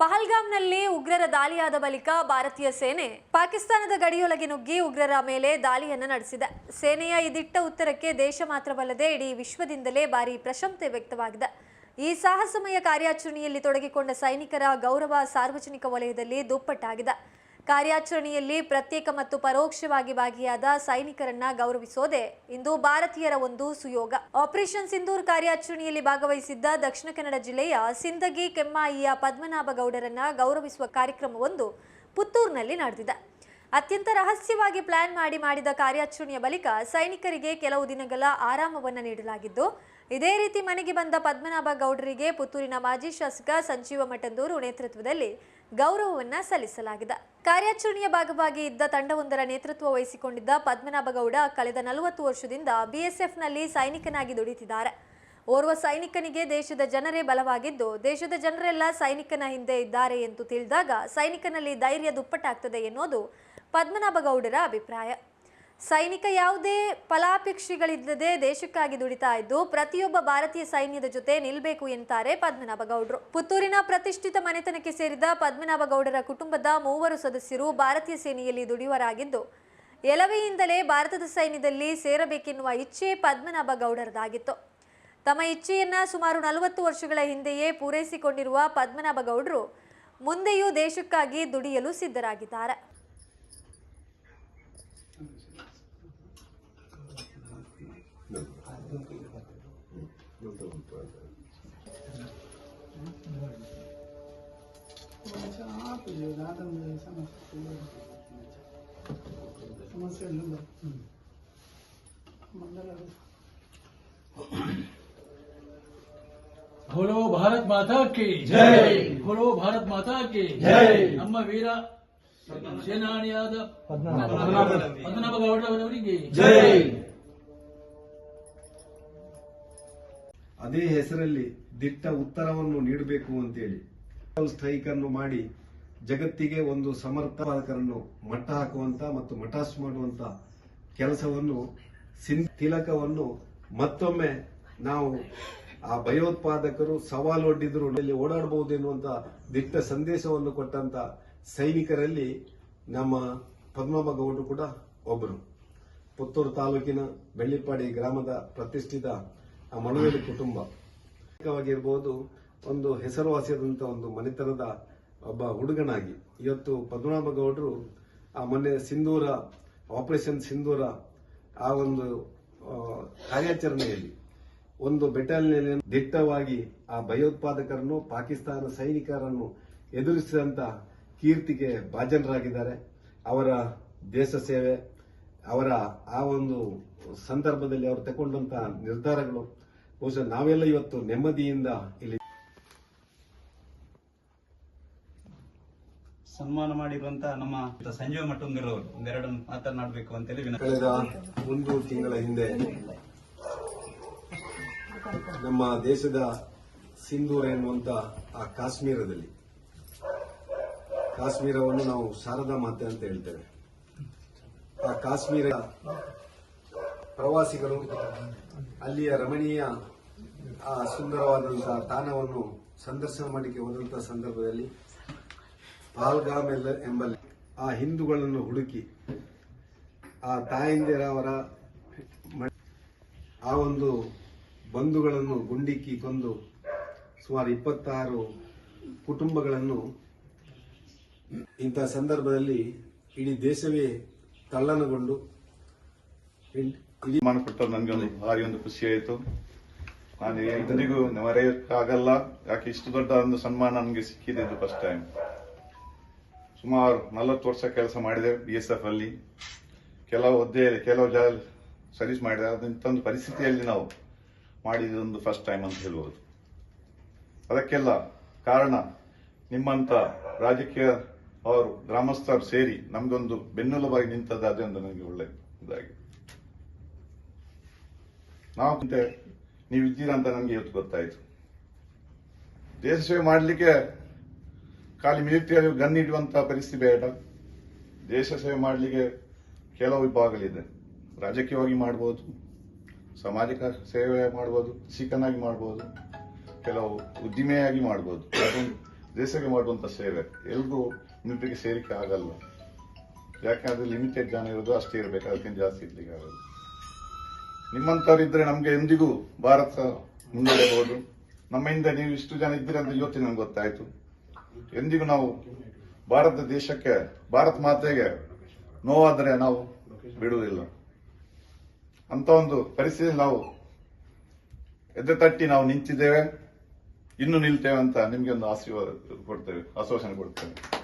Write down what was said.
ಪಹಲ್ಗಾಮ್ನಲ್ಲಿ ಉಗ್ರರ ದಾಳಿಯಾದ ಬಳಿಕ ಭಾರತೀಯ ಸೇನೆ ಪಾಕಿಸ್ತಾನದ ಗಡಿಯೊಳಗೆ ನುಗ್ಗಿ ಉಗ್ರರ ಮೇಲೆ ದಾಳಿಯನ್ನು ನಡೆಸಿದೆ. ಸೇನೆಯ ಈ ದಿಟ್ಟ ಉತ್ತರಕ್ಕೆ ದೇಶ ಮಾತ್ರವಲ್ಲದೆ ಇಡೀ ವಿಶ್ವದಿಂದಲೇ ಭಾರಿ ಪ್ರಶಂಸೆ ವ್ಯಕ್ತವಾಗಿದೆ. ಈ ಸಾಹಸಮಯ ಕಾರ್ಯಾಚರಣೆಯಲ್ಲಿ ತೊಡಗಿಕೊಂಡ ಸೈನಿಕರ ಗೌರವ ಸಾರ್ವಜನಿಕ ವಲಯದಲ್ಲಿ ದುಪ್ಪಟ್ಟಾಗಿದೆ. ಕಾರ್ಯಾಚರಣೆಯಲ್ಲಿ ಪ್ರತ್ಯೇಕ ಮತ್ತು ಪರೋಕ್ಷವಾಗಿ ಭಾಗಿಯಾದ ಸೈನಿಕರನ್ನ ಗೌರವಿಸೋದೆ ಇಂದು ಭಾರತೀಯರ ಒಂದು ಸುಯೋಗ. ಆಪರೇಷನ್ ಸಿಂಧೂರ್ ಕಾರ್ಯಾಚರಣೆಯಲ್ಲಿ ಭಾಗವಹಿಸಿದ್ದ ದಕ್ಷಿಣ ಕನ್ನಡ ಜಿಲ್ಲೆಯ ಸಿಂದಗಿ ಕೆಮ್ಮಾಯಿಯ ಪದ್ಮನಾಭ ಗೌಡರನ್ನ ಗೌರವಿಸುವ ಕಾರ್ಯಕ್ರಮವೊಂದು ಪುತ್ತೂರಿನಲ್ಲಿ ನಡೆದಿದೆ. ಅತ್ಯಂತ ರಹಸ್ಯವಾಗಿ ಪ್ಲಾನ್ ಮಾಡಿ ಮಾಡಿದ ಕಾರ್ಯಾಚರಣೆಯ ಬಳಿಕ ಸೈನಿಕರಿಗೆ ಕೆಲವು ದಿನಗಳ ಆರಾಮವನ್ನು ನೀಡಲಾಗಿದ್ದು, ಇದೇ ರೀತಿ ಮನೆಗೆ ಬಂದ ಪದ್ಮನಾಭ ಗೌಡರಿಗೆ ಪುತ್ತೂರಿನ ಮಾಜಿ ಶಾಸಕ ಸಂಜೀವ ಮಠಂದೂರು ನೇತೃತ್ವದಲ್ಲಿ ಗೌರವವನ್ನ ಸಲ್ಲಿಸಲಾಗಿದೆ. ಕಾರ್ಯಾಚರಣೆಯ ಭಾಗವಾಗಿ ಇದ್ದ ತಂಡವೊಂದರ ನೇತೃತ್ವ ವಹಿಸಿಕೊಂಡಿದ್ದ ಪದ್ಮನಾಭಗೌಡ ಕಳೆದ ನಲವತ್ತು ವರ್ಷದಿಂದ ಬಿಎಸ್ಎಫ್ನಲ್ಲಿ ಸೈನಿಕನಾಗಿ ದುಡಿತಿದ್ದಾರೆ. ಓರ್ವ ಸೈನಿಕನಿಗೆ ದೇಶದ ಜನರೇ ಬಲವಾಗಿದ್ದು, ದೇಶದ ಜನರೆಲ್ಲ ಸೈನಿಕನ ಹಿಂದೆ ಇದ್ದಾರೆ ಎಂದು ತಿಳಿದಾಗ ಸೈನಿಕನಲ್ಲಿ ಧೈರ್ಯ ದುಪ್ಪಟ್ಟಾಗ್ತದೆ ಎನ್ನುವುದು ಪದ್ಮನಾಭಗೌಡರ ಅಭಿಪ್ರಾಯ. ಸೈನಿಕ ಯಾವುದೇ ಫಲಾಪೇಕ್ಷೆಗಳಿಲ್ಲದೆ ದೇಶಕ್ಕಾಗಿ ದುಡಿತಾ ಇದ್ದು ಪ್ರತಿಯೊಬ್ಬ ಭಾರತೀಯ ಸೈನ್ಯದ ಜೊತೆ ನಿಲ್ಲಬೇಕು ಎಂತಾರೆ ಪದ್ಮನಾಭ ಗೌಡ್ರು. ಪುತ್ತೂರಿನ ಪ್ರತಿಷ್ಠಿತ ಮನೆತನಕ್ಕೆ ಸೇರಿದ ಪದ್ಮನಾಭ ಗೌಡರ ಕುಟುಂಬದ ಮೂವರು ಸದಸ್ಯರು ಭಾರತೀಯ ಸೇನೆಯಲ್ಲಿ ದುಡಿಯುವರಾಗಿದ್ದು, ಎಲವೆಯಿಂದಲೇ ಭಾರತದ ಸೈನ್ಯದಲ್ಲಿ ಸೇರಬೇಕೆನ್ನುವ ಇಚ್ಛೆ ಪದ್ಮನಾಭ ಗೌಡರದಾಗಿತ್ತು. ತಮ್ಮ ಇಚ್ಛೆಯನ್ನ ಸುಮಾರು ನಲವತ್ತು ವರ್ಷಗಳ ಹಿಂದೆಯೇ ಪೂರೈಸಿಕೊಂಡಿರುವ ಪದ್ಮನಾಭ ಗೌಡರು ಮುಂದೆಯೂ ದೇಶಕ್ಕಾಗಿ ದುಡಿಯಲು ಸಿದ್ಧರಾಗಿದ್ದಾರೆ. ಸಮಸ್ಯೆ ಘೋರೋ ಭಾರತ್ ಮಾತಾ ಕಿ ಜೈ ಘೋರೋ ಭಾರತ್ ಮಾತಾ ಕಿ ಜೈ ನಮ್ಮ ವೀರ ಸೇನಾನಿಯಾದ ಪದ್ಮನಾಭ ಗೌಡರವರಿಗೆ ಜೈ ಅದೇ ಹೆಸರಲ್ಲಿ ದಿಟ್ಟ ಉತ್ತರವನ್ನು ನೀಡಬೇಕು ಅಂತೇಳಿ. ಸ್ಟ್ರೈಕ್ ಅನ್ನು ಮಾಡಿ ಜಗತ್ತಿಗೆ ಒಂದು ಸಮರ್ಥಕರನ್ನು ಮಟ್ಟ ಹಾಕುವಂತ ಮತ್ತು ಮಟಾಸ್ ಮಾಡುವಂತ ಕೆಲಸವನ್ನು ಸಿನ್ ತಿಲಕವನ್ನು ಮತ್ತೊಮ್ಮೆ ನಾವು ಆ ಭಯೋತ್ಪಾದಕರು ಸವಾಲೊಡ್ಡಿದ್ರು ಇಲ್ಲಿ ಓಡಾಡಬಹುದು ಎನ್ನುವಂತ ದಿಟ್ಟ ಸಂದೇಶವನ್ನು ಕೊಟ್ಟಂತ ಸೈನಿಕರಲ್ಲಿ ನಮ್ಮ ಗೌಡರು ಕೂಡ ಒಬ್ಬರು ಪುತ್ತೂರು ತಾಲೂಕಿನ ಬೆಳ್ಳಿಪಾಡಿ ಗ್ರಾಮದ ಪ್ರತಿಷ್ಠಿತ ಆ ಮಣವೇಲಿ ಕುಟುಂಬ. ಆಗಿರ್ಬೋದು ಒಂದು ಹೆಸರುವಾಸಿಯಾದಂಥ ಒಂದು ಮನೆತನದ ಒಬ್ಬ ಹುಡುಗನಾಗಿ. ಇವತ್ತು ಪದ್ಮನಾಭ ಗೌಡರು ಆ ಮೊನ್ನೆ ಸಿಂಧೂರ ಆಪರೇಷನ್ ಸಿಂಧೂರ ಆ ಒಂದು ಕಾರ್ಯಾಚರಣೆಯಲ್ಲಿ ಒಂದು ಬೆಟಾಲಿಯನ್ ದಿಟ್ಟವಾಗಿ ಆ ಭಯೋತ್ಪಾದಕರನ್ನು, ಪಾಕಿಸ್ತಾನ ಸೈನಿಕರನ್ನು ಎದುರಿಸಿದಂತ ಕೀರ್ತಿಗೆ ಭಾಜನರಾಗಿದ್ದಾರೆ. ಅವರ ದೇಶ ಸೇವೆ, ಅವರ ಆ ಒಂದು ಸಂದರ್ಭದಲ್ಲಿ ಅವರು ತಗೊಂಡಂತಹ ನಿರ್ಧಾರಗಳು. ಬಹುಶಃ ನಾವೆಲ್ಲ ಇವತ್ತು ನೆಮ್ಮದಿಯಿಂದ ಇಲ್ಲಿ ಸನ್ಮಾನ ಮಾಡಿರುವಂತ ನಮ್ಮ ಸಂಜೀವ ಮಟ್ಟುಂಗರ್ ಅವರು ಒಂದೆರಡು ಮಾತನಾಡಬೇಕು ಅಂತೇಳಿ ಕಳೆದ ಒಂದು ತಿಂಗಳ ಹಿಂದೆ ನಮ್ಮ ದೇಶದ ಸಿಂಧೂರ ಎನ್ನುವಂತ ಆ ಕಾಶ್ಮೀರದಲ್ಲಿ. ಕಾಶ್ಮೀರವನ್ನು ನಾವು ಶಾರದಾ ಮಾತೆ ಅಂತ ಹೇಳ್ತೇವೆ. ಆ ಕಾಶ್ಮೀರ ಪ್ರವಾಸಿಗರು ಅಲ್ಲಿಯ ರಮಣೀಯ ಆ ಸುಂದರವಾದಂತಹ ತಾಣವನ್ನು ಸಂದರ್ಶನ ಮಾಡಲಿಕ್ಕೆ ಹೋದಂತಹ ಸಂದರ್ಭದಲ್ಲಿ ಪಾಲ್ಗಾಮ್ ಎಂಬಲ್ಲಿ ಆ ಹಿಂದೂಗಳನ್ನು ಹುಡುಕಿ ಆ ತಾಯಂದಿರವರ ಆ ಒಂದು ಬಂಧುಗಳನ್ನು ಗುಂಡಿಕ್ಕಿ ಕೊಂದು ಸುಮಾರು ಇಪ್ಪತ್ತಾರು ಕುಟುಂಬಗಳನ್ನು ಇಂಥ ಸಂದರ್ಭದಲ್ಲಿ ಇಡೀ ದೇಶವೇ ತಲ್ಲಣಗೊಂಡು ಮಾಡಿಕೊಟ್ಟರು ನನಗೆ ಒಂದು ಭಾರಿ ಒಂದು ಖುಷಿಯಾಯಿತು ನಾನು ಇದರಿಗೂ ಮರೆಯಕ್ಕಾಗಲ್ಲ ಯಾಕೆ ಇಷ್ಟು ದೊಡ್ಡ ಒಂದು ಸನ್ಮಾನ ನನಗೆ ಸಿಕ್ಕಿದೆ ಇದು ಫಸ್ಟ್ ಟೈಮ್ ಸುಮಾರು ನಲವತ್ತು ವರ್ಷ ಕೆಲಸ ಮಾಡಿದೆ ಬಿ ಎಸ್ ಎಫ್ ಅಲ್ಲಿ. ಕೆಲವು ಹುದ್ದೆ, ಕೆಲವು ಜಾ ಸರ್ವಿಸ್ ಮಾಡಿದೆ. ಅದಂತೊಂದು ಪರಿಸ್ಥಿತಿಯಲ್ಲಿ ನಾವು ಮಾಡಿದೊಂದು ಫಸ್ಟ್ ಟೈಮ್ ಅಂತ ಹೇಳ್ಬೋದು. ಅದಕ್ಕೆಲ್ಲ ಕಾರಣ ನಿಮ್ಮಂತ ರಾಜಕೀಯ ಅವರು, ಗ್ರಾಮಸ್ಥರು ಸೇರಿ ನಮಗೊಂದು ಬೆನ್ನೆಲುಬಾಗಿ ನಿಂತದ್ದು ಒಂದು ನನಗೆ ಒಳ್ಳೆ ಇದಾಗಿ ನಾವು ನೀವು ಇದ್ದೀರಾ ಅಂತ ನನಗೆ ಇವತ್ತು ಗೊತ್ತಾಯಿತು. ದೇಶ ಸೇವೆ ಮಾಡಲಿಕ್ಕೆ ಖಾಲಿ ಮಿಲಿಟರಿ ಗನ್ ಇಡುವಂತಹ ಪರಿಸ್ಥಿತಿ ಬೇಡ. ದೇಶ ಸೇವೆ ಮಾಡಲಿಕ್ಕೆ ಕೆಲವು ವಿಭಾಗಗಳಿದೆ. ರಾಜಕೀಯವಾಗಿ ಮಾಡ್ಬೋದು ಸಾಮಾಜಿಕ ಸೇವೆ ಮಾಡ್ಬೋದು ಸಿಖನಾಗಿ ಮಾಡ್ಬೋದು, ಕೆಲವು ಉದ್ದಿಮೆಯಾಗಿ ಮಾಡ್ಬೋದು. ಅದೊಂದು ದೇಶಕ್ಕೆ ಮಾಡುವಂತ ಸೇವೆ ಎಲ್ರಿಗೂ ಮಿಲಿಟರಿಗೆ ಸೇರಿಕೆ ಆಗಲ್ಲ. ಯಾಕಂದ್ರೆ ಲಿಮಿಟೆಡ್ ಜನ ಇರೋದು ಅಷ್ಟೇ ಇರಬೇಕು, ಅದಕ್ಕಿಂತ ಜಾಸ್ತಿ ಇರ್ಲಿಕ್ಕೆ ಆಗಲ್ಲ. ನಿಮ್ಮಂಥವ್ರಿದ್ರೆ ನಮಗೆ ನಮ್ಗೆ ಎಂದಿಗೂ ಭಾರತ ಮುಂದೆ ನಮ್ಮ ನಮ್ಮಿಂದ ನೀವು ಇಷ್ಟು ಜನ ಇದ್ದೀರಿ ಅಂತ ಇವತ್ತು ನಮ್ಗೆ ಗೊತ್ತಾಯ್ತು. ಎಂದಿಗೂ ನಾವು ಭಾರತ ದೇಶಕ್ಕೆ, ಭಾರತ ಮಾತೆಗೆ ನೋವಾದರೆ ನಾವು ಬಿಡುವುದಿಲ್ಲ. ಅಂತ ಒಂದು ಪರಿಸ್ಥಿತಿ ನಾವು ಎದೆ ತಟ್ಟಿ ನಾವು ನಿಂತಿದ್ದೇವೆ. ಇನ್ನು ನಿಲ್ತೇವೆ ಅಂತ ನಿಮ್ಗೆ ಒಂದು ಆಶೀರ್ವಾದ ಕೊಡ್ತೇವೆ, ಆಶ್ವಾಸನೆ ಕೊಡ್ತೇವೆ.